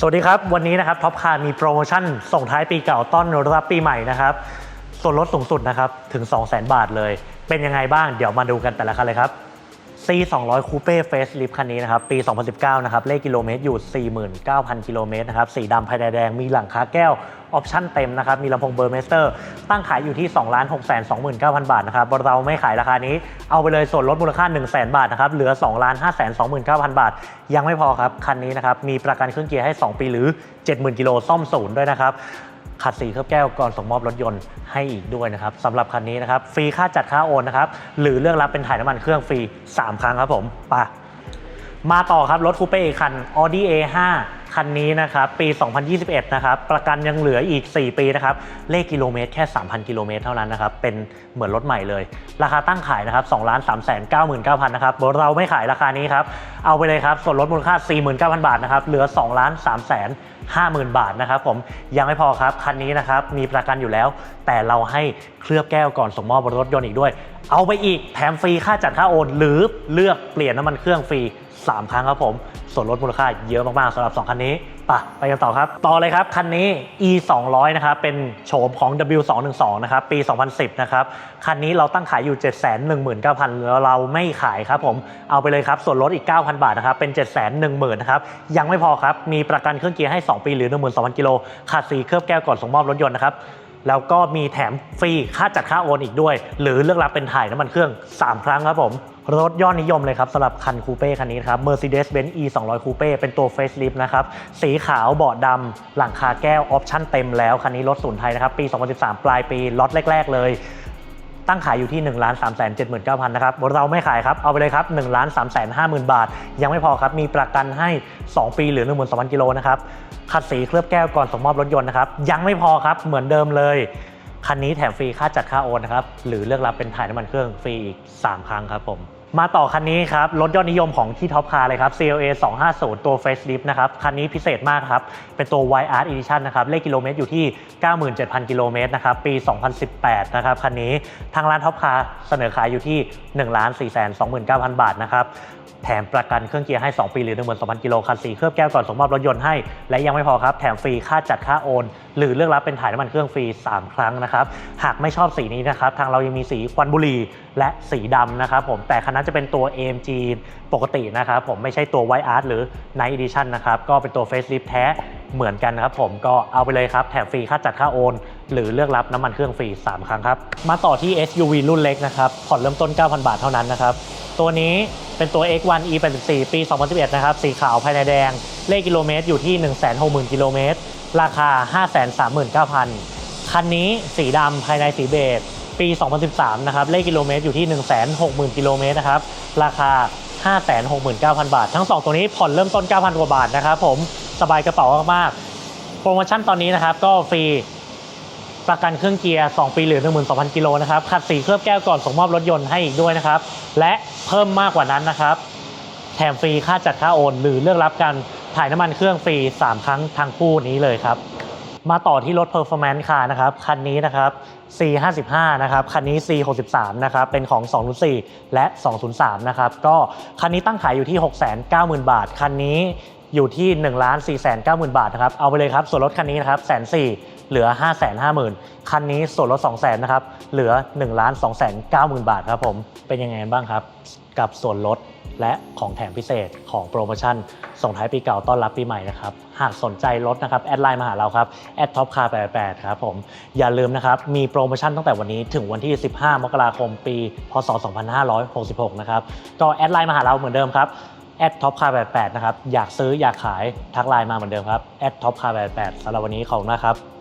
สวัสดีครับ วันนี้นะครับท็อปคาร์มีโปรโมชั่นส่งท้ายปีเก่าต้อนรับปีใหม่นะครับ ส่วนลดสูงสุดนะครับ ถึง 200,000 บาทเลย เป็นยังไงบ้างเดี๋ยวมาดูกันแต่ละคันเลยครับ C 2 0 0 Coupe Facelift คันนี้นะครับ ปี 2019 นะครับ เลขกิโลเมตรอยู่ 49,000 กิโลเมตรนะครับ สีดำภายในแดง มีหลังคาแก้ว ออปชั่นเต็มนะครับ มีลำโพงเบอร์เมสเตอร์ ตั้งขายอยู่ที่ 2 6 2 9 0 0 0 บาทนะครับเราไม่ขายราคานี้ เอาไปเลยส่วนลดมูลค่า 1 0 0 0 0 0 บาทนะครับ เหลือ 2 5 2 9 0 0 บาท ยังไม่พอครับ คันนี้นะครับ มีประกันเครื่องเกียร์ให้ 2 ปีหรือ 70,000 กิโลซ่อมศูนย์ด้วยนะครับขัดสีเคลือบแก้วก่อนส่งมอบรถยนต์ให้อีกด้วยนะครับสำหรับคันนี้นะครับ ฟรีค่าจัดค่าโอนนะครับ หรือเลือกรับเป็นถ่ายน้ำมันเครื่องฟรี 3 ครั้งครับผมปะมาต่อครับ รถคูเป้อีกคัน Audi A5 คันนี้นะครับปี 2021 นะครับประกันยังเหลืออีก 4 ปีนะครับเลขกิโลเมตรแค่ 3,000 กิโลเมตรเท่านั้นนะครับเป็นเหมือนรถใหม่เลย ราคาตั้งขายนะครับ2 3 9 9 0 0 0นะครับเราไม่ขายราคานี้ครับเอาไปเลยครับส่วนลดมูลค่า 49,000 บาทนะครับเหลือ2,350,000 บาทนะครับผมยังไม่พอครับคันนี้นะครับมีประกันอยู่แล้ว แต่เราให้เคลือบแก้วก่อนส่งมอบบนรถยนต์อีกด้วย เอาไปอีกแถมฟรีค่าจัดค่าโอน หรือเลือกเปลี่ยนน้ำมันเครื่องฟรี 3 ครั้งครับผม ส่วนลดมูลค่าเยอะมากๆสำหรับ 2 คันนี้ปะไปกันต่อครับ ต่อเลยครับ คันนี้ e 2 0 0นะครับเป็นโฉมของ w 2 1 2นะครับปี 2010นะครับคันนี้เราตั้งขายอยู่ 719,000แล้วเราไม่ขายครับผมเอาไปเลยครับ ส่วนลดอีก 9,000 บาทนะครับเป็น 710,000นะครับยังไม่พอครับ มีประกันเครื่องเกียร์ให้ 2 ปีหรือ 12,000กิโลขาดสีเคลือบแก้วก่อนส่งมอบรถยนต์นะครับแล้วก็มีแถมฟรีค่าจัดค่าโอนอีกด้วย หรือเลือกรับเป็นถ่ายน้ำมันเครื่อง 3 ครั้งครับผม รถยอดนิยมเลยครับสำหรับคันคูเป้คันนี้ครับ Mercedes-Benz E 2 0 0 Coupe เป็นตัว Facelift นะครับ สีขาวเบาะดำหลังคาแก้วออปชั่นเต็มแล้ว คันนี้รถศูนย์ไทยนะครับ ปี 2013 ปลายปีล็อตแรก ๆ เลยตั้งขายอยู่ที่ 1 3 7 9 0 0 0 นะครับ เราไม่ขายครับ เอาไปเลยครับ 1 3 5 0 0 0 0 บาท ยังไม่พอครับ มีประกันให้ 2 ปีหรือ 12,000กิโลนะครับขัดสีเคลือบแก้วก่อนส่งมอบรถยนต์นะครับ ยังไม่พอครับ เหมือนเดิมเลย คันนี้แถมฟรีค่าจัดค่าโอนนะครับ หรือเลือกรับเป็นถ่ายน้ำมันเครื่องฟรีอีก 3 ครั้งครับผม มาต่อคันนี้ครับ รถยอดนิยมของที่ท็อปคาร์เลยครับ CLA 250 ตัว Facelift นะครับ คันนี้พิเศษมากครับ เป็นตัว Wide Art Edition นะครับ เลขกิโลเมตรอยู่ที่ 97,000 กิโลเมตรนะครับ ปี 2018 นะครับ คันนี้ทางร้านท็อปคาร์เสนอขายอยู่ที่ 1 4 2 9 0 0 0 บาทนะครับแถมประกันเครื่องเกียร์ให้ 2 ปีหรือ 12,000 กิโลคันสีเคลือบแก้วก่อนส่งมอบรถยนต์ให้ และยังไม่พอครับ แถมฟรีค่าจัดค่าโอน หรือเลือกรับเป็นถ่ายน้ำมันเครื่องฟรี 3 ครั้งนะครับ หากไม่ชอบสีนี้นะครับ ทางเรายังมีสีควันบุหรี่และสีดำนะครับผมแต่คันนั้นจะเป็นตัว AMG ปกตินะครับผมไม่ใช่ตัว White Art หรือ Night Edition นะครับก็เป็นตัว Facelift แท้เหมือนกันนะครับผมก็เอาไปเลยครับแถมฟรีค่าจัดค่าโอน หรือเลือกรับน้ำมันเครื่องฟรี 3 ครั้งครับ มาต่อที่ SUV รุ่นเล็กนะครับผ่อนเริ่มต้น 9,000 บาทเท่านั้นนะครับตัวนี้เป็นตัว X1 E84 ปี 2011 นะครับ สีขาวภายในแดง เลขกิโลเมตรอยู่ที่ 160,000 กิโลเมตร ราคา 539,000 คันนี้สีดำภายในสีเบจ ปี 2013 นะครับ เลขกิโลเมตรอยู่ที่ 160,000 กิโลเมตรนะครับ ราคา 569,000 บาท ทั้ง 2 ตัวนี้ผ่อนเริ่มต้น 9,000 กว่าบาทนะครับผม สบายกระเป๋ามากๆ โปรโมชั่นตอนนี้นะครับ ก็ฟรีประกันเครื่องเกียร์ 2 ปีหรือ 12,000 กิโลนะครับ ขัดสีเคลือบแก้วก่อนส่งมอบรถยนต์ให้อีกด้วยนะครับ และเพิ่มมากกว่านั้นนะครับ แถมฟรีค่าจัดค่าโอน หรือเลือกรับการถ่ายน้ำมันเครื่องฟรี 3 ครั้งทั้งคู่นี้เลยครับ มาต่อที่รถ Performance Car นะครับ คันนี้นะครับ C55 นะครับ คันนี้ C63 นะครับ เป็นของ 204 และ 203 นะครับ ก็คันนี้ตั้งขายอยู่ที่ 690,000 บาท คันนี้ อยู่ที่1 4 9 0 0 0 0บาทนะครับ เอาไปเลยครับ ส่วนลดคันนี้นะครับแสนสี่เหลือ 5 5 0 0 0 0 คันนี้ส่วนลด 2 0 0 0 0นะครับ เหลือ1 2 9 0 0 0 0บาทครับผม เป็นยังไงบ้างครับ กับส่วนลดและของแถมพิเศษของโปรโมชั่น ส่งท้ายปีเก่าต้อนรับปีใหม่นะครับ หากสนใจลดนะครับ แอดไลน์มาหาเราครับแอดท็อปคาร์88ครับผม อย่าลืมนะครับ มีโปรโมชั่นตั้งแต่วันนี้ถึงวันที่ 15 มกราคมปี พศ 2566 นะครับ ก็แอดไลน์มาหาเราเหมือนเดิมครับ แอดท็อปคาร์88 นะครับ อยากซื้ออยากขายทักไลน์มาเหมือนเดิมครับแอดท็อปคาร์88สำหรับวันนี้ขอบคุณมากครับ